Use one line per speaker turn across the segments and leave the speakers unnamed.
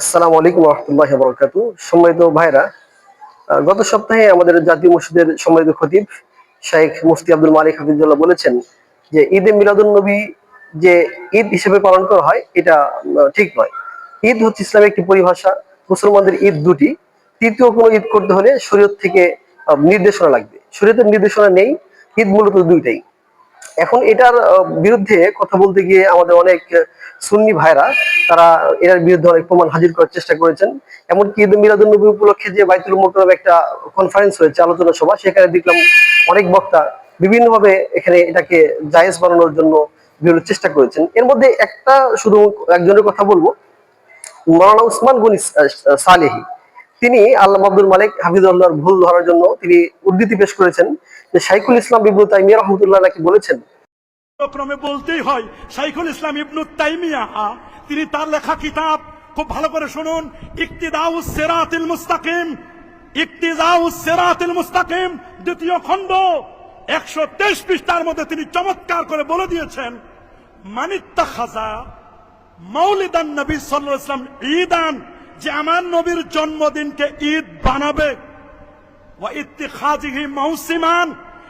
আসসালামু আলাইকুম রহমতুল্লাহ বরকাত সম্মানিত ভাইরা গত সপ্তাহে আমাদের জাতীয় মসজিদের সম্মানিত খতিব শাইখ মুফতি আব্দুল মালিক হাফিজুল্লাহ বলেছেন যে ঈদে মিলাদুল নবী যে ঈদ হিসেবে পালন করা হয়, এটা ঠিক নয়। ঈদ হচ্ছে ইসলামের একটি পরিভাষা, মুসলমানদের ঈদ দুটি। তৃতীয় কোনো ঈদ করতে হলে শরীয়ত থেকে নির্দেশনা লাগবে। শরীয়তের নির্দেশনা নেই, ঈদ মূলত দুইটাই। এখন এটার বিরুদ্ধে কথা বলতে গিয়ে আমাদের অনেক সুন্নি ভাইরা, তারা এটার বিরুদ্ধে অনেক প্রমাণ হাজির করার চেষ্টা করেছেন। এমনকি ঈদ মিলাদুল নবী উপলক্ষে যে বাইতুল মোকরম একটা কনফারেন্স হয়েছে, আলোচনা সভা, সেখানে দেখলাম অনেক বক্তা বিভিন্নভাবে এখানে এটাকে জায়েজ বানানোর জন্য বিভিন্ন চেষ্টা করেছেন। এর মধ্যে একটা শুধু একজনের কথা বলব, মৌলানা উসমান গনি সালেহি। তিনি আল্লাহ আব্দুল মালিক হাফিজুল্লাহর ভুল ধরার জন্য তিনি উদ্ধৃতি পেশ করেছেন যে শাইখুল ইসলাম ইবনু তাইমিয়া রহমতুল্লাহ নাকি বলেছেন
ক্রমে বলতেই হয়, শাইখুল ইসলাম ইবনু তাইমিয়া, তিনি তার লেখা কিতাব খুব ভালো করে শুনুন ইকতিদাউস সিরাতিল মুস্তাকিম ইকতিদাউস সিরাতিল মুস্তাকিম, দ্বিতীয় খণ্ড, একশো তেইশ পৃষ্ঠার মধ্যে তিনি চমৎকার করে বলে দিয়েছেন মানিত্তা খাজা মৌলিদান নবী সাল্লাল্লাহু আলাইহি ওয়াসাল্লাম ঈদান যে আমার নবীর জন্মদিনকে ঈদ বানাবে। মৌসিমান,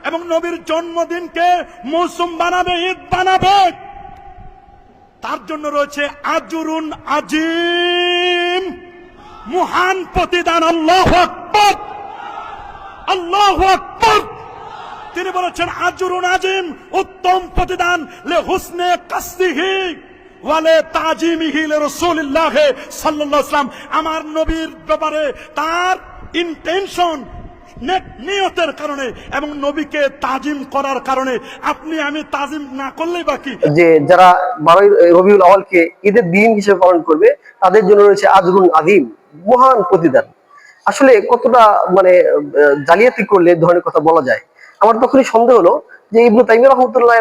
এবং নবীর জন্মদিনকে মৌসুম বানাবে, ঈদ বানাবে। তার জন্য রয়েছে আজরুন আজিম, মহান প্রতিদান, আল্লাহ আল্লাহ তিনি বলেছেন, আজরুন আজিম, উত্তম প্রতিদান, লে হুসনে কাসদিহি ওয়ালে তাজিমিহি লে রাসূলুল্লাহ সাল্লাল্লাহু সাল্লাম। আমার নবীর ব্যাপারে তার ইন্টেনশন নিয়তের কারণে এবং নবীকে তাজিম করার কারণে। আপনি, আমি তাজিম না করলেই বাকি
যে যারা বারোই রবিউল আওয়ালকে ঈদের দিন হিসেবে পালন করবে, তাদের জন্য রয়েছে আজরুন আদিম মহান প্রতিদান। আসলে কতটা মানে জালিয়াতি করলে ধরনের কথা বলা যায়? আমার তখনই সন্দেহ হলো যে ইবনু তাইমিয়া রহমতুল্লাহ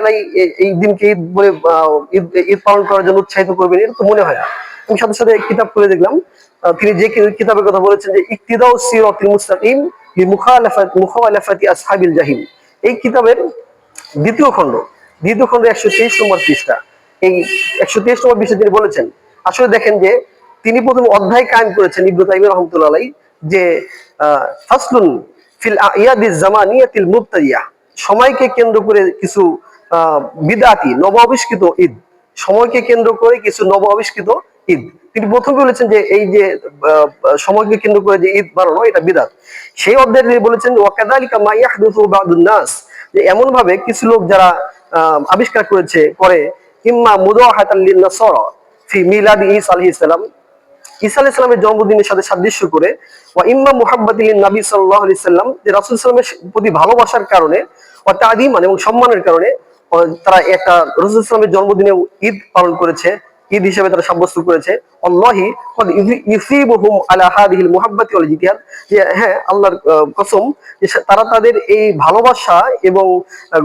এই দিনকে ঈদ বলে ঈদ পালন করার জন্য উৎসাহিত করবেন, এটা তো মনে হয় আমি সাথে সাথে কিতাব খুলে দেখলাম তিনি যে কিতাবের কথা বলেছেন যে, ইকতিদাউ সিরাতিল মুস্তাকিম লিমুখালাফাত মুখালাফাতি আসহাবিল জাহিম এই কিতাবের দ্বিতীয় খণ্ড দ্বিতীয় খণ্ড একশো তেইশ নম্বর পৃষ্ঠা। এই একশো তেইশ নম্বর পৃষ্ঠা তিনি বলেছেন, আসলে দেখেন যে, তিনি প্রথম অধ্যায় কায়েম করেছেন ইবনু তাইমিয়া রহমতুল্লাহ যে ফাসলুন ফিল ইয়াদিজ জামানিয়াতিল মুবতাদিয়া। সময়কে কেন্দ্র করে কিছু বিদাতি নব আবিষ্কৃত ঈদ। সময়কে কেন্দ্র করে কিছু নব আবিষ্কৃত ঈদ। তিনি প্রথমে বলেছেন যে এই যে সময়কে কেন্দ্র করে যে ঈদ বানানো, এটা বিদাত। সেই অধ্যায়ে তিনি বলেছেন ওয়াকাদালিকা মা ইয়াহদুসু বাদুন যে এমন ভাবে কিছু লোক যারা আবিষ্কার করেছে, করে, ইম্মা মুদাহাতাল লিন-নাসারা ফি মিলাদি ঈসা আলাইহিস সালাম ঈসা জন্মদিনের সাথে সাদৃশ্য করে ইম্মা মুহাব্বাতিল নবী সাল্লাম, যে রাসূল সাল্লামের প্রতি ভালোবাসার কারণে, ওয়া তাদিমান এবং সম্মানের কারণে তারা একটা রাসূল সাল্লামের জন্মদিনে ঈদ পালন করেছে, ঈদ হিসেবে তারা সাব্যস্ত করেছে হ্যাঁ আল্লাহর কসম তারা তাদের এই ভালোবাসা এবং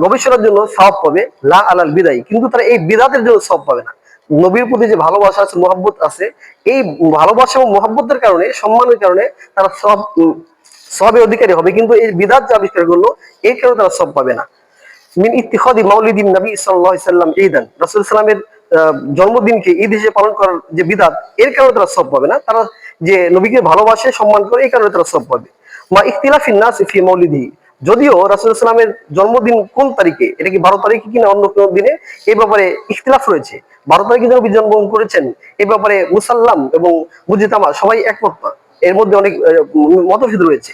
গবেষণার জন্য সওয়াব পাবে, লা আলাল বিদায়, কিন্তু তারা এই বিদাতের জন্য সওয়াব পাবে না। নবীর প্রতি যে ভালোবাসা আছে, মোহাব্বত আছে, এই ভালোবাসা এবং মোহাব্বতের কারণে, সম্মানের কারণে তারা সব সবের অধিকারী হবে। কিন্তু এই বিদাত যে আবিষ্কার করল এই কারণে তারা সব পাবে না। মিন ইত্তিখাদি মাউলিদিন নবী ঈদান। জন্মদিনকে ঈদ হিসেবে পালন করার যে বিদাত, এর কারণে তারা সব পাবে না। তারা যে নবীকে ভালোবাসে, সম্মান করে, এই কারণে তারা সব পাবে। মা ইখতিলাফিন নাস ফি যদিও রাসুল ইসলামের জন্মদিন কোন তারিখে? এটা কি বারো তারিখে কিনা অন্য কোন দিনে? এই ব্যাপারে ইখতিলাফ রয়েছে। বারো তারিখে নবী জন্মগ্রহণ করেছেন এই ব্যাপারে মুসাল্লাম এবং মুজিতামা সবাই একমত না। এর মধ্যে অনেক মতভেদ রয়েছে।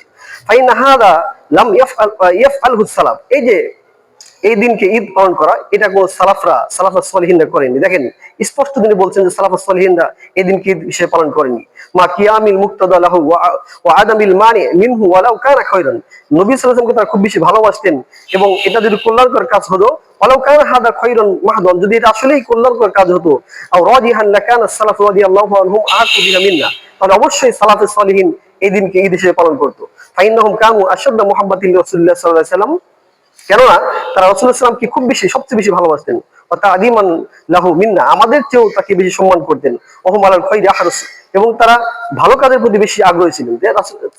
ফাইন হাদা লাম ইয়াফ ইয়াফ আল হুসালাম এই যে এই দিনকে ঈদ পালন করা এটা কোন সালাফরা সালাফা সলিহিনরা করেনি দেখেন, স্পষ্ট তিনি বলছেন যে সালাফা সলিহিনরা এই দিনকে ঈদ হিসেবে পালন করেনি মা কিয়ামিল মুক্তাদা লাহু ওয়া- আদামিল মানি মিনহু ওয়ালাউ কানা খায়রান। নবী সাল্লাল্লাহু তারা খুব বেশি ভালোবাসতেন এবং এটা যদি কল্যাণকর কাজ হতো, ওয়ালাউ কানা হাদা খায়রান মাহদান, যদি এটা আসলেই কল্যাণকর কাজ হতো, আও রাজিহান লাকানা সালাফ রাদিয়াল্লাহু আনহুম আকু বিহা মিন্না, তাহলে অবশ্যই সালাফে সলিহিন এই দিনকে ঈদ হিসেবে পালন করতো। ফাইন্নাহুম কানু আশাদ্দা মুহাব্বাতিন রাসূলুল্লাহ সাল্লাল্লাহু আলাইহি কেননা তারা রসুলামকে খুব বেশি, সবচেয়ে বেশি ভালোবাসতেন। অর্থাৎ আদিমান লাহু মিন্না, আমাদের চেয়েও তাকে বেশি সম্মান করতেন। ওহম আলাল খৈর আহারস। এবং তারা ভালো কাজের প্রতি বেশি আগ্রহী ছিলেন। যে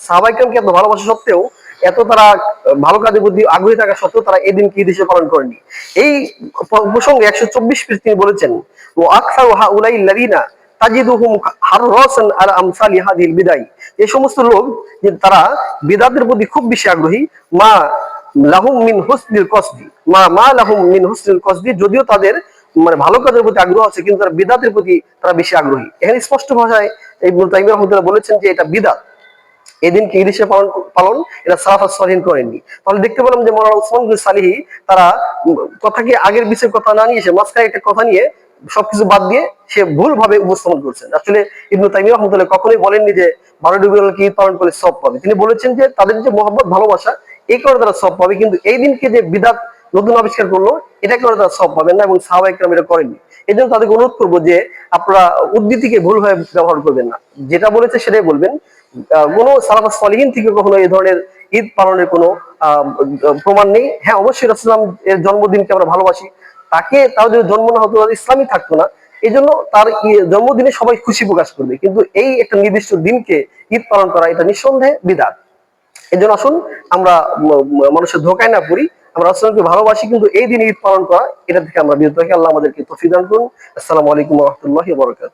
সাহাবাইকামকে এত ভালোবাসা সত্ত্বেও এত তারা ভালো কাজের প্রতি আগ্রহী থাকা সত্ত্বেও তারা এই দিনকে ঈদ হিসেবে পালন করেনি এই প্রসঙ্গে একশো চব্বিশ পৃষ্ঠ তিনি বলেছেন ও আকসার হা উলাই লারিনা তাজিদুহুম হাররাসান আলা আমসালি হাদিল বিদাই। এই সমস্ত লোক, যে তারা বিদাতের প্রতি খুব বেশি আগ্রহী, মা লাহুম মিন হুসনিল কসদি। মা মা লাহুম মিন হুসনিল কসদি, যদিও তাদের মানে ভালো কাজের প্রতি আগ্রহ আছে, কিন্তু তারা বিদাতের প্রতি তারা বেশি আগ্রহী। এখানে স্পষ্ট ভাষায় এই তাইমিয়া রহমতুল্লাহ বলেছেন যে এটা বিদাত। এই দিনকে ঈদ পালন পালন? এটা সালাফা সলিন করেননি। তাহলে দেখতে পেলাম যে মৌলানা উসমান সালিহি, তারা কথাকে আগের বিষয়ের কথা না নিয়ে এসে মাঝখানে একটা কথা নিয়ে সবকিছু বাদ দিয়ে সে ভুল ভাবে উপস্থাপন করছেন। আসলে ইবনু তাইমিয়া রহমতুল্লাহ কখনোই বলেননি যে বারো ডুবিকে ঈদ পালন করলে সব পাবে। তিনি বলেছেন যে তাদের যে মহব্বত, ভালোবাসা এই কারণে তারা সব পাবে। কিন্তু এই দিনকে যে বিদাত নতুন আবিষ্কার করল, এটা কারণে তারা সব পাবেন না এবং সাহাবাহিকরাম এটা করেননি। এই জন্য তাদেরকে অনুরোধ করব যে আপনারা উদ্ধৃতিকে ভুলভাবে ব্যবহার করবেন না। যেটা বলেছে সেটাই বলবেন। কোনো সালাফা সলিহীন থেকে কখনো এই ধরনের ঈদ পালনের কোনো প্রমাণ নেই। হ্যাঁ অবশ্যই রাসুলাম এর জন্মদিনকে আমরা ভালোবাসি। তাকে তার যদি জন্ম না হতো ইসলামই থাকতো না। এই জন্য তার জন্মদিনে সবাই খুশি প্রকাশ করবে। কিন্তু এই একটা নির্দিষ্ট দিনকে ঈদ পালন করা এটা নিঃসন্দেহে বিদাত এই জন্য আসুন, আমরা মানুষের ধোকায় না পড়ি। আমরা আসলামকে ভালোবাসি, কিন্তু এই দিন ঈদ পালন করা, এটা থেকে আমরা বিরত থাকি। আল্লাহ আমাদেরকে তফিদান করুন। আসসালামু আলাইকুম রহমতুল্লাহ বরকাত